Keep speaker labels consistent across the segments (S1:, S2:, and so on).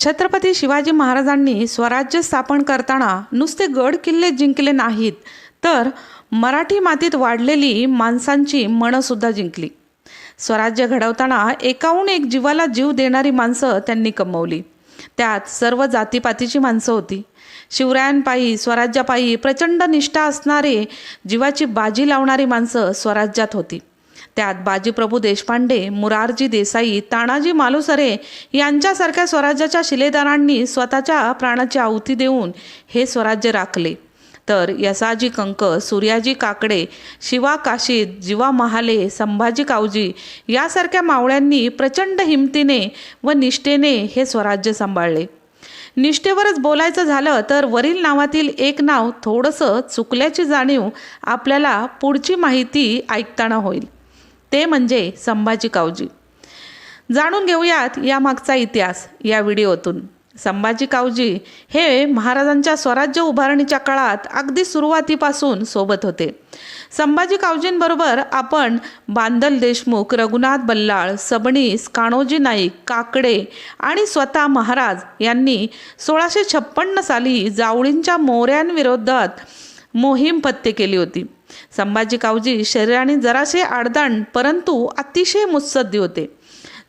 S1: छत्रपती शिवाजी महाराजांनी स्वराज्य स्थापन करताना नुसते गड किल्ले जिंकले नाहीत तर मराठी मातीत वाढलेली माणसांची मनंसुद्धा जिंकली. स्वराज्य घडवताना एकाहून एक जीवाला जीव देणारी माणसं त्यांनी कमवली. त्यात सर्व जातीपातीची माणसं होती. शिवरायांपायी स्वराज्यापायी प्रचंड निष्ठा असणारे जीवाची बाजी लावणारी माणसं स्वराज्यात होती. त्यात बाजीप्रभू देशपांडे मुरारजी देसाई तानाजी मालुसरे यांच्यासारख्या स्वराज्याच्या शिलेदारांनी स्वतःच्या प्राणाची आहुती देऊन हे स्वराज्य राखले. तर यसाजी कंक सूर्याजी काकडे शिवा काशीद जीवा महाले संभाजी कावजी यासारख्या मावळ्यांनी प्रचंड हिमतीने व निष्ठेने हे स्वराज्य सांभाळले. निष्ठेवरच बोलायचं झालं तर वरील नावातील एक नाव थोडंसं चुकल्याची जाणीव आपल्याला पुढची माहिती ऐकताना होईल. ते म्हणजे संभाजी कावजी. जाणून घेऊयात यामागचा इतिहास या व्हिडिओतून. संभाजी कावजी हे महाराजांच्या स्वराज्य उभारणीच्या काळात अगदी सुरुवातीपासून सोबत होते. संभाजी कावजींबरोबर आपण बांदल देशमुख रघुनाथ बल्लाळ सबणीस काणोजी नाईक काकडे आणि स्वतः महाराज यांनी सोळाशे छप्पन्न साली जावळींच्या मोऱ्यांविरोधात मोहीम पत्ते केली होती. संभाजी कावजी शरीराने जरासे आडदांड परंतु अतिशय मुत्सद्दी होते.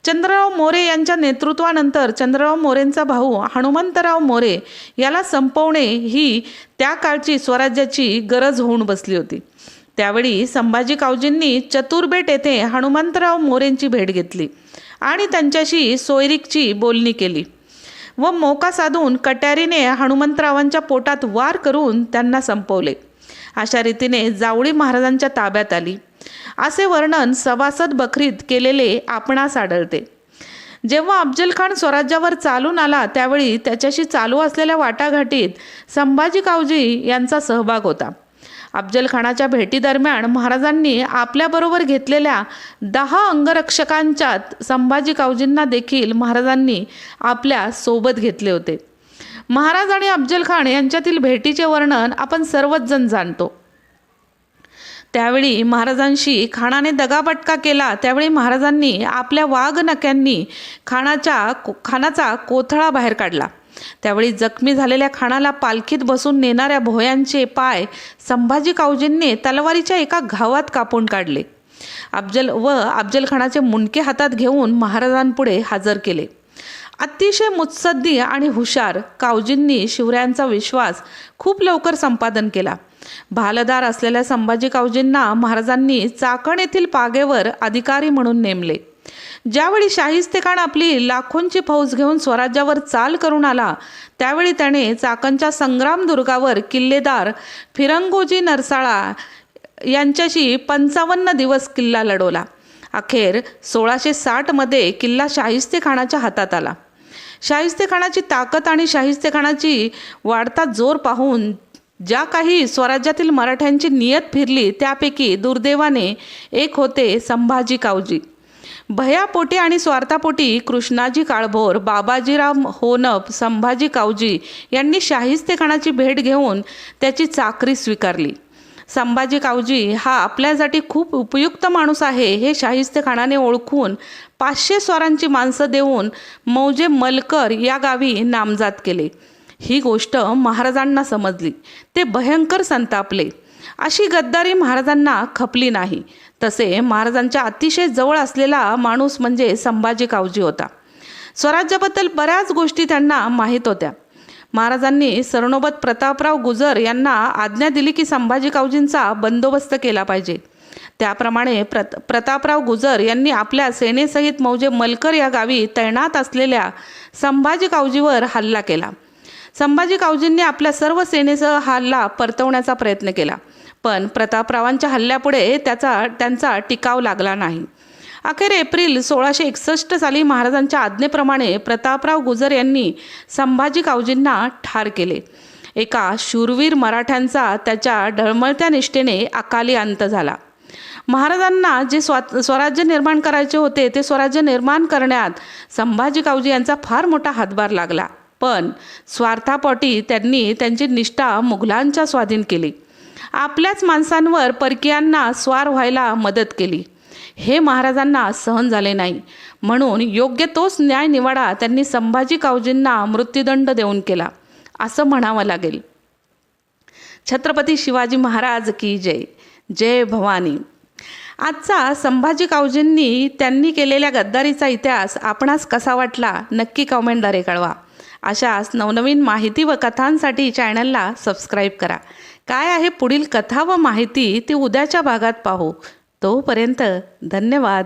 S1: चंद्रराव मोरे यांच्या नेतृत्वानंतर चंद्रराव मोरेंचा भाऊ हनुमंतराव मोरे याला संपवणे ही त्या काळची स्वराज्याची गरज होऊन बसली होती. त्यावेळी संभाजी कावजींनी चतुर्बेट येथे हनुमंतराव मोरेंची भेट घेतली आणि त्यांच्याशी सोयरीकची बोलणी केली व मोका साधून कट्यारीने हनुमंतरावांच्या पोटात वार करून त्यांना संपवले. अशा रीतीने जावळी महाराजांच्या ताब्यात आली. असे वर्णन सभासद बखरीत केलेले आपणास आढळते. जेव्हा अफजल खान स्वराज्यावर चालून आला त्यावेळी त्याच्याशी चालू असलेल्या वाटाघाटीत संभाजी कावजी यांचा सहभाग होता. अफजल खानाच्या भेटीदरम्यान महाराजांनी आपल्याबरोबर घेतलेल्या दहा अंगरक्षकांच्यात संभाजी कावजींना देखील महाराजांनी आपल्यासोबत घेतले होते. महाराज आणि अफजल खान यांच्यातील भेटीचे वर्णन आपण सर्वच जण जाणतो. त्यावेळी महाराजांशी खानाने दगाबटका केला त्यावेळी महाराजांनी आपल्या वाघ नक्यांनी खानाच्या खानाचा कोथळा बाहेर काढला. त्यावेळी जखमी झालेल्या खानाला पालखीत बसून नेणाऱ्या भोयांचे पाय संभाजी कावजींनी तलवारीच्या एका घावात कापून काढले. अफजल व अफजल खानाचे मुंडके हातात घेऊन महाराजांपुढे हजर केले. अतिशय मुत्सद्दी आणि हुशार कावजींनी शिवरायांचा विश्वास खूप लवकर संपादन केला. भालदार असलेल्या संभाजी कावजींना महाराजांनी चाकण येथील पागेवर अधिकारी म्हणून नेमले. ज्यावेळी शाहिस्तेखान आपली लाखोंची फौज घेऊन स्वराज्यावर चाल करून आला त्यावेळी त्याने चाकणच्या संग्राम दुर्गावर किल्लेदार फिरंगोजी नरसाळा यांच्याशी पंचावन्न दिवस किल्ला लढवला. अखेर सोळाशे साठमध्ये किल्ला शाहिस्तेखानाच्या हातात आला. शाहिस्तेखानाची ताकद आणि शाहिस्तेखानाची वाढता जोर पाहून ज्या काही स्वराज्यातील मराठ्यांची नियत फिरली त्यापैकी दुर्दैवाने एक होते संभाजी कावजी. भयापोटी आणि स्वार्थापोटी कृष्णाजी काळभोर बाबाजीराव होनप संभाजी कावजी यांनी शाहिस्तेखानाची भेट घेऊन त्याची चाकरी स्वीकारली. संभाजी कावजी हा आपल्यासाठी खूप उपयुक्त माणूस आहे हे शाहिस्तेखानाने ओळखून पाचशे स्वारांची माणसं देऊन मौजे मलकर या गावी नामजात केले. ही गोष्ट महाराजांना समजली. ते भयंकर संतापले. अशी गद्दारी महाराजांना खपली नाही. तसे महाराजांच्या अतिशय जवळ असलेला माणूस म्हणजे संभाजी कावजी होता. स्वराज्याबद्दल बऱ्याच गोष्टी त्यांना माहीत होत्या. महाराजांनी सरणोबत प्रतापराव गुजर यांना आज्ञा दिली की संभाजी कावजींचा बंदोबस्त केला पाहिजे. त्याप्रमाणे प्रत प्रतापराव गुजर यांनी आपल्या सेनेसहित मौजे मलकर या गावी तैनात असलेल्या संभाजी कावजीवर हल्ला केला. संभाजी कावजींनी आपल्या सर्व सेनेसह हल्ला परतवण्याचा प्रयत्न केला. पण प्रतापरावांच्या हल्ल्यापुढे त्याचा त्यांचा टिकाव लागला नाही. अखेर एप्रिल सोळाशे एकसष्ट साली महाराजांच्या आज्ञेप्रमाणे प्रतापराव गुजर यांनी संभाजी कावजींना ठार केले. एका शूरवीर मराठ्यांचा त्याच्या ढळमळत्या निष्ठेने अकाली अंत झाला. महाराजांना जे स्वा स्वराज्य निर्माण करायचे होते ते स्वराज्य निर्माण करण्यात संभाजी कावजी यांचा फार मोठा हातभार लागला. पण स्वार्थापोटी त्यांनी त्यांची निष्ठा मुघलांच्या स्वाधीन केली. आपल्याच माणसांवर परकीयांना स्वार व्हायला मदत केली. हे महाराजांना सहन झाले नाही. म्हणून योग्य तोच न्याय निवाडा त्यांनी संभाजी कावजींना मृत्यूदंड देऊन केला असं म्हणावं लागेल. छत्रपती शिवाजी महाराज की जय. जय भवानी. आजचा संभाजी कावजींनी त्यांनी केलेल्या गद्दारीचा इतिहास आपणास कसा वाटला नक्की कॉमेंटद्वारे कळवा. अशाच नवनवीन माहिती व कथांसाठी चॅनलला सबस्क्राईब करा. काय आहे पुढील कथा व माहिती ती उद्याच्या भागात पाहू. तोपर्यंत धन्यवाद.